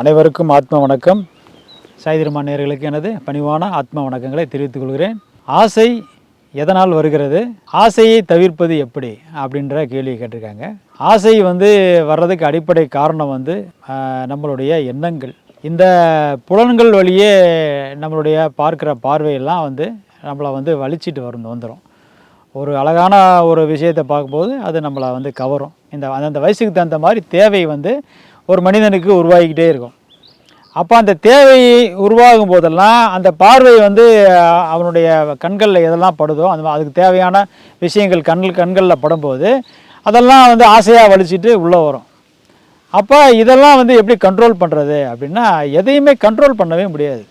அனைவருக்கும் ஆத்ம வணக்கம். சாய்திருமான் நேர்களுக்கு எனது பணிவான ஆத்ம வணக்கங்களை தெரிவித்துக் கொள்கிறேன். ஆசை எதனால் வருகிறது? ஆசையை தவிர்ப்பது எப்படி? அப்படின்ற கேள்வி கேட்டிருக்காங்க. ஆசை வந்து வர்றதுக்கு அடிப்படை காரணம் வந்து நம்மளுடைய எண்ணங்கள். இந்த புலன்கள் வழியே நம்மளுடைய பார்க்குற பார்வையெல்லாம் வந்து நம்மளை வந்து வலிச்சிட்டு வரும் வந்துடும் ஒரு அழகான ஒரு விஷயத்தை பார்க்கும்போது அது நம்மளை வந்து கவரும். இந்த அந்தந்த வயசுக்கு தகுந்த மாதிரி தேவை வந்து ஒரு மனிதனுக்கு உருவாகிக்கிட்டே இருக்கும். அப்போ அந்த தேவை உருவாகும் போதெல்லாம் அந்த பார்வை வந்து அவனுடைய கண்களில் எதெல்லாம் படுதோ அந்த அதுக்கு தேவையான விஷயங்கள் கண்கள் கண்களில் படும்போது அதெல்லாம் வந்து ஆசையாக வலிச்சிட்டு உள்ளே வரும். அப்போ இதெல்லாம் வந்து எப்படி கண்ட்ரோல் பண்ணுறது அப்படின்னா எதையுமே கண்ட்ரோல் பண்ணவே முடியாது.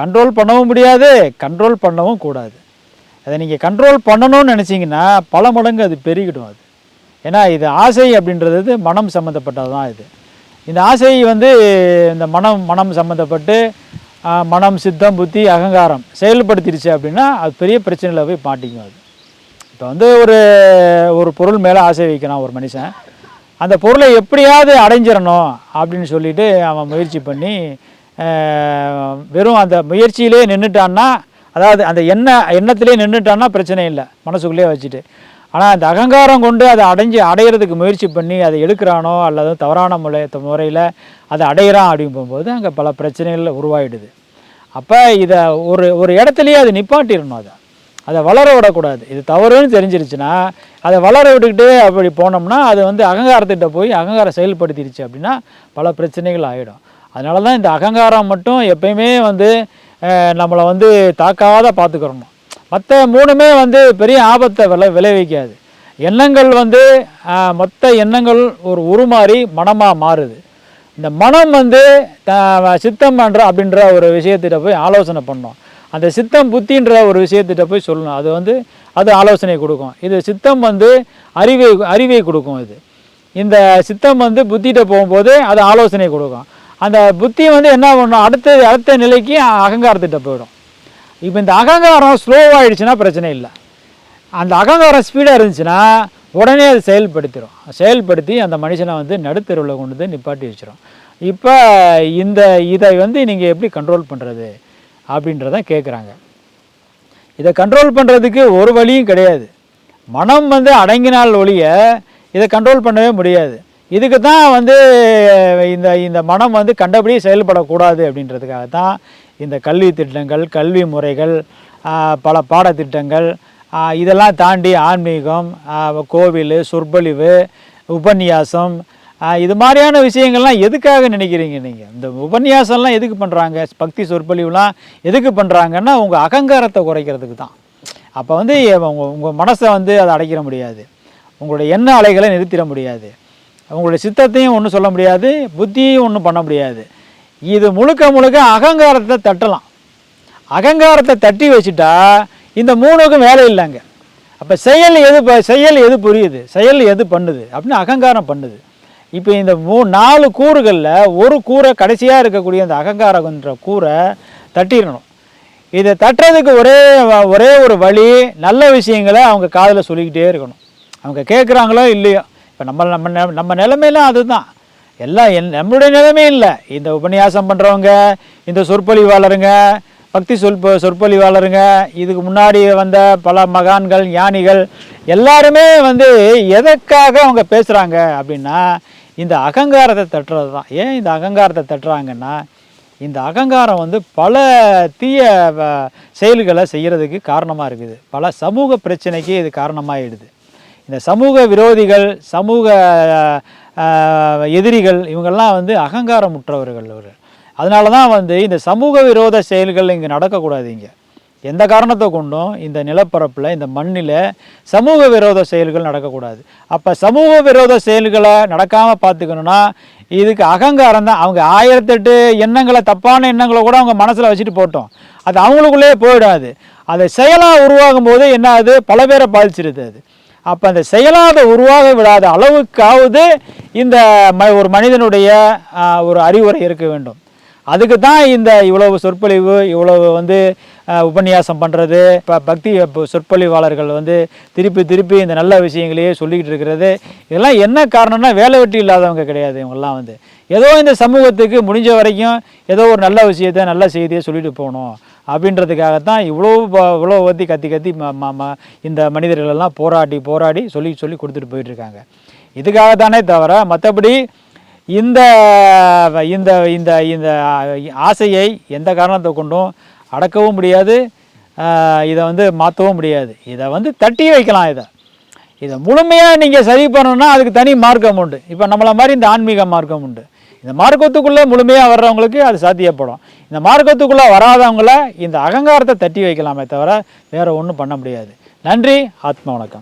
கண்ட்ரோல் பண்ணவும் முடியாது கண்ட்ரோல் பண்ணவும் கூடாது. அதை நீங்கள் கண்ட்ரோல் பண்ணணும்னு நினச்சிங்கன்னா பல மடங்கு அது பெருகிடும் அது. ஏன்னா இது ஆசை அப்படின்றது மனம் சம்மந்தப்பட்டது தான் இது. இந்த ஆசை வந்து இந்த மனம் மனம் சம்மந்தப்பட்டு மனம் சித்தம் புத்தி அகங்காரம் செயல்படுத்திடுச்சு அப்படின்னா அது பெரிய பிரச்சனையில் போய் மாட்டிக்கும் அது. இப்போ வந்து ஒரு ஒரு பொருள் மேலே ஆசை வைக்கிறான் ஒரு மனுஷன். அந்த பொருளை எப்படியாவது அடைஞ்சிடணும் அப்படின்னு சொல்லிட்டு அவன் முயற்சி பண்ணி வெறும் அந்த முயற்சியிலே நின்றுட்டான்னா அதாவது அந்த எண்ண எண்ணத்திலே நின்றுட்டான்னா பிரச்சனை இல்லை. மனசுக்குள்ளே வச்சுட்டு. ஆனால் அந்த அகங்காரம் கொண்டு அதை அடைஞ்சு அடையிறதுக்கு முயற்சி பண்ணி அதை எடுக்கிறானோ அல்லது தவறான முறை முறையில் அதை அடையிறான் அப்படின்னு போகும்போது அங்கே பல பிரச்சனைகள் உருவாயிடுது. அப்போ இதை ஒரு ஒரு இடத்துலையே அது நிப்பாட்டிடணும் அதை. அதை வளர விடக்கூடாது. இது தவறுன்னு தெரிஞ்சிருச்சுன்னா அதை வளர விட்டுக்கிட்டு அப்படி போனோம்னா அது வந்து அகங்காரத்திட்ட போய் அகங்காரம் செயல்படுத்திடுச்சு அப்படின்னா பல பிரச்சனைகள் ஆகிடும் அதனால தான் இந்த அகங்காரம் மட்டும் எப்பயுமே வந்து நம்மளை வந்து தாக்காத பார்த்துக்கிறணும் மற்ற மூணுமே வந்து பெரிய ஆபத்தை விளை விளைவிக்காது. எண்ணங்கள் வந்து மொத்த எண்ணங்கள் ஒரு உருமாறி மனமாக மாறுது. இந்த மனம் வந்து த- சித்தம் பண்ணுற அப்படின்ற ஒரு விஷயத்திட்ட போய் ஆலோசனை பண்ணோம். அந்த சித்தம் புத்தின்ற ஒரு விஷயத்திட்ட போய் சொல்லணும். அது வந்து அது ஆலோசனை கொடுக்கும். இது சித்தம் வந்து அறிவை அறிவை கொடுக்கும் இது. இந்த சித்தம் வந்து புத்திகிட்ட போகும்போது அது ஆலோசனை கொடுக்கும். அந்த புத்தி வந்து என்ன பண்ணும்? அடுத்த அடுத்த நிலைக்கு அகங்காரத்திட்ட போயிடும். இப்போ இந்த அகங்காரம் ஸ்லோவாகிடுச்சுன்னா பிரச்சனை இல்லை. அந்த அகங்காரம் ஸ்பீடாக இருந்துச்சுன்னா உடனே அது செயல்படுத்திடும் செயல்படுத்தி அந்த மனுஷனை வந்து நடுத்தெருவில் கொண்டு வந்து நிப்பாட்டி வச்சிடும் இப்போ இந்த இதை வந்து நீங்கள் எப்படி கண்ட்ரோல் பண்ணுறது அப்படின்றத கேட்குறாங்க இதை கண்ட்ரோல் பண்ணுறதுக்கு ஒரு வழியும் கிடையாது. மனம் வந்து அடங்கினால் ஒழிய இதை கண்ட்ரோல் பண்ணவே முடியாது. இதுக்கு தான் வந்து இந்த இந்த மனம் வந்து கண்டபடி செயல்படக்கூடாது அப்படின்றதுக்காக தான் இந்த கல்வி திட்டங்கள் கல்வி முறைகள் பல பாடத்திட்டங்கள் இதெல்லாம் தாண்டி ஆன்மீகம் கோவில் சொற்பொழிவு உபன்யாசம் இது மாதிரியான விஷயங்கள்லாம் எதுக்காக நினைக்கிறீங்க நீங்கள் இந்த உபன்யாசம்லாம் எதுக்கு பண்ணுறாங்க பக்தி சொற்பொழிவுலாம் எதுக்கு பண்ணுறாங்கன்னா உங்கள் அகங்காரத்தை குறைக்கிறதுக்கு தான். அப்போ வந்து உங்கள் உங்கள் மனசை வந்து அதை அடைக்கிற முடியாது. உங்களுடைய எண்ண அலைகளை நிறுத்திட முடியாது. உங்களுடைய சித்தத்தையும் ஒன்றும் சொல்ல முடியாது புத்தியும் ஒன்றும் பண்ண முடியாது. இது முழுக்க முழுக்க அகங்காரத்தை தட்டலாம். அகங்காரத்தை தட்டி வச்சுட்டா இந்த மூணுக்கும் வேலை இல்லைங்க. அப்போ செயல் எது ப- செயல் எது புரியுது? செயல் எது பண்ணுது? அப்படின்னு அகங்காரம் பண்ணுது. இப்போ இந்த மூ நாலு கூறுகளில் ஒரு கூரை கடைசியாக இருக்கக்கூடிய அந்த அகங்காரம்ன்ற கூரை தட்டிடணும். இதை தட்டுறதுக்கு ஒரே ஒரே ஒரு வழி நல்ல விஷயங்களை அவங்க காதில் சொல்லிக்கிட்டே இருக்கணும். அவங்க கேட்குறாங்களோ இல்லையோ? இப்போ நம்ம நம்ம நெ- நம்ம நிலைமையெல்லாம் அதுதான். எல்லாம் என் நம்மளுடைய நிலைமை இல்லை. இந்த உபன்யாசம் பண்ணுறவங்க இந்த சொற்பொழிவாளருங்க பக்தி சொற்ப சொற்பொழிவாளருங்க இதுக்கு முன்னாடி வந்த பல மகான்கள் ஞானிகள் எல்லாருமே வந்து எதற்காக அவங்க பேசுகிறாங்க அப்படின்னா இந்த அகங்காரத்தை தட்டுறது தான் ஏன் இந்த அகங்காரத்தை தட்டுறாங்கன்னா இந்த அகங்காரம் வந்து பல தீய வ- செயல்களை செய்கிறதுக்கு காரணமாக இருக்குது. பல சமூக பிரச்சனைக்கு இது காரணமாகிடுது இந்த சமூக விரோதிகள் சமூக எதிரிகள் இவங்கெல்லாம் வந்து அகங்காரமுற்றவர்கள் அவர் அதனால தான் வந்து இந்த சமூக விரோத செயல்கள் இங்கே நடக்கக்கூடாது இங்கே. எந்த காரணத்தை கொண்டும் இந்த நிலப்பரப்பில் இந்த மண்ணில் சமூக விரோத செயல்கள் நடக்கக்கூடாது. அப்போ சமூக விரோத செயல்களை நடக்காமல் பார்த்துக்கணுன்னா இதுக்கு அகங்காரம் தான். அவங்க ஆயிரத்தெட்டு எண்ணங்களை தப்பான எண்ணங்களை கூட அவங்க மனசில் வச்சுட்டு போட்டோம். அது அவங்களுக்குள்ளேயே போயிடாது. அதை செயலாக உருவாகும் போது என்ன ஆகுது? பல பேரை பாதிச்சிருது அது. அப்போ அந்த செயலாத உருவாக விடாத அளவுக்காவது இந்த ம ஒரு மனிதனுடைய ஒரு அறிவுரை இருக்க வேண்டும். அதுக்கு தான் இந்த இவ்வளவு சொற்பொழிவு இவ்வளவு வந்து உபன்யாசம் பண்ணுறது இப்போ பக்தி இப்போ சொற்பொழிவாளர்கள் வந்து திருப்பி திருப்பி இந்த நல்ல விஷயங்களையே சொல்லிக்கிட்டு இருக்கிறது. இதெல்லாம் என்ன காரணம்னா வேலை வெட்டி இல்லாதவங்க கிடையாது இவங்கெல்லாம் வந்து. ஏதோ இந்த சமூகத்துக்கு முடிஞ்ச வரைக்கும் ஏதோ ஒரு நல்ல விஷயத்தை நல்ல செய்தியை சொல்லிட்டு போகணும். அப்படின்றதுக்காகத்தான் இவ்வளோ இவ்வளோ பற்றி கத்தி கத்தி ம- ம- இந்த மனிதர்களெல்லாம் போராடி போராடி சொல்லி சொல்லி கொடுத்துட்டு போயிட்டுருக்காங்க. இதுக்காகத்தானே தவிர மற்றபடி இந்த இந்த இந்த இந்த ஆசையை எந்த காரணத்தை கொண்டும் அடக்கவும் முடியாது. இதை வந்து மாற்றவும் முடியாது. இதை வந்து தட்டி வைக்கலாம் இதை. இதை முழுமையாக நீங்கள் சரி பண்ணணும்னா அதுக்கு தனி மார்க்கம் உண்டு. இப்போ நம்மளை மாதிரி இந்த ஆன்மீக மார்க்கம் உண்டு. இந்த மார்க்கத்துக்குள்ளே முழுமையாக வர்றவங்களுக்கு அது சாத்தியப்படும். இந்த மார்க்கத்துக்குள்ளே வராதவங்கள இந்த அகங்காரத்தை தட்டி வைக்கலாமே தவிர வேறு ஒன்றும் பண்ண முடியாது. நன்றி ஆத்ம வணக்கம்.